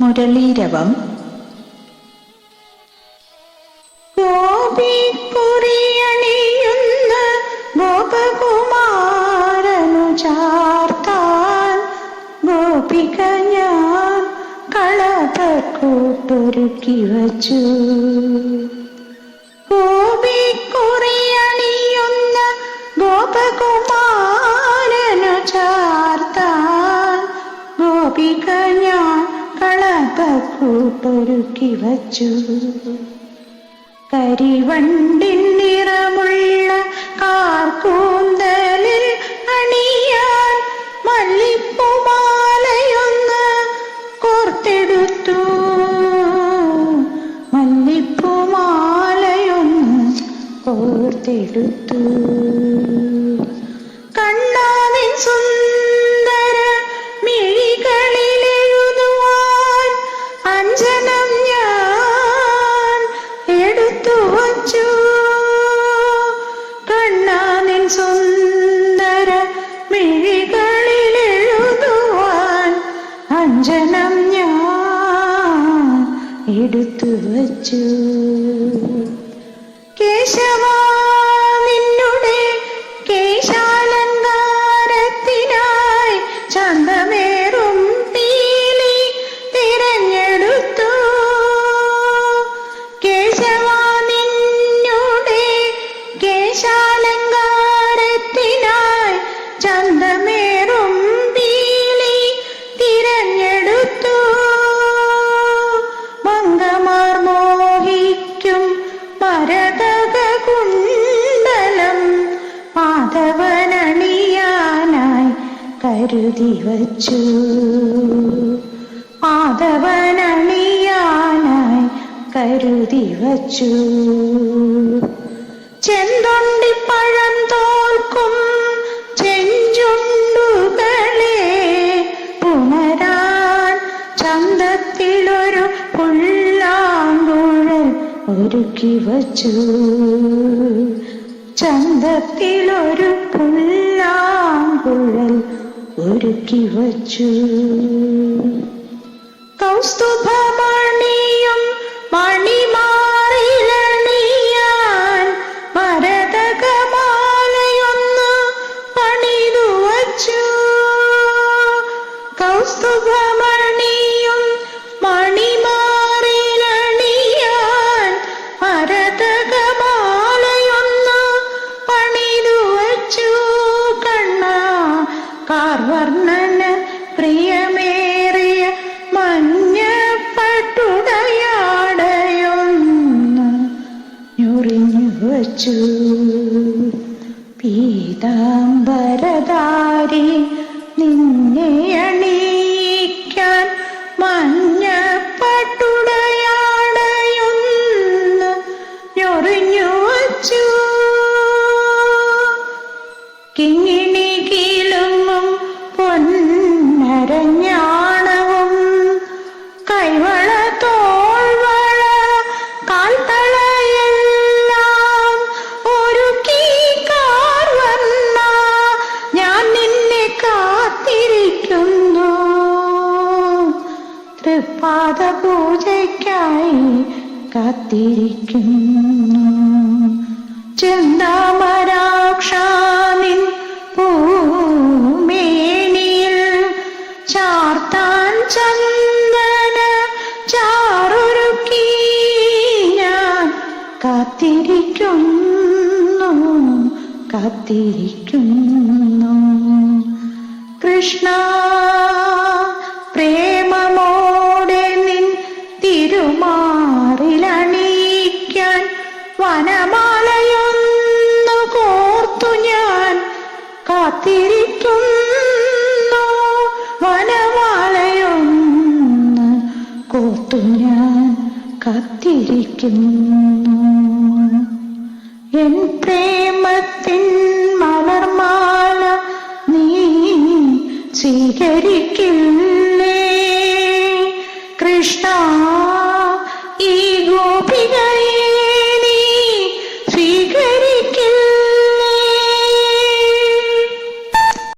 മുരളീരവം. ഗോപിക്കുറിയണിയുന്ന ഗോപകുമാരനു ചാർത്താൻ ഗോപിക ഞാൻ കളപക്കൂട്ടൊരുക്കി വച്ചു. ഗോപിക്കുറിയണിയുന്ന കളപക്കൂട്ടൊരുക്കി വച്ചു. കരിവണ്ടിൻ നിറമുള്ള കാർക്കൂന്തലിൽ അണിയാൻ മല്ലിപ്പുമാലയൊന്ന് കോർത്തെടുത്തു. മല്ലിപ്പുമാലയൊന്ന് കോർത്തെടുത്തു. വച്ചു കരുതി വച്ചു മാധവനണിയാനായി കരുതി വച്ചു ചെന്തൊണ്ടി പഴം തോൽക്കും ചെഞ്ചുണ്ടുകളെ പുണരാൻ ചന്തത്തിലൊരു പുല്ലാങ്കുഴൽ ഒരുക്കി വച്ചു ചന്തത്തിലൊരു പുല്ലാങ്കുഴൽ ഒരുക്കി വച്ചു. കൗസ്തുഭമണിയും മണിമാറിലണിയാൻ മരതകമാലയൊന്ന് പണിതു വച്ചു. വച്ചു പീതാംബരദാരി നിന്നെ അണിയിക്കാൻ മഞ്ഞ ഞൊറിഞ്ഞു വച്ചു. കിങ്ങിണി പൊന്നരഞ്ഞാണവും കൈവള പൂജയ്ക്കായി കാത്തിരിക്കുന്നു. ചെന്താമരാക്ഷാനിൻ കാത്തിരിക്കുന്നു കാത്തിരിക്കുന്നു. കൃഷ്ണ കോർത്തു ഞാൻ കാത്തിരിക്കുന്നു. എൻ പ്രേമത്തിൻ മലർമാല നീ സ്വീകരിക്കില്ല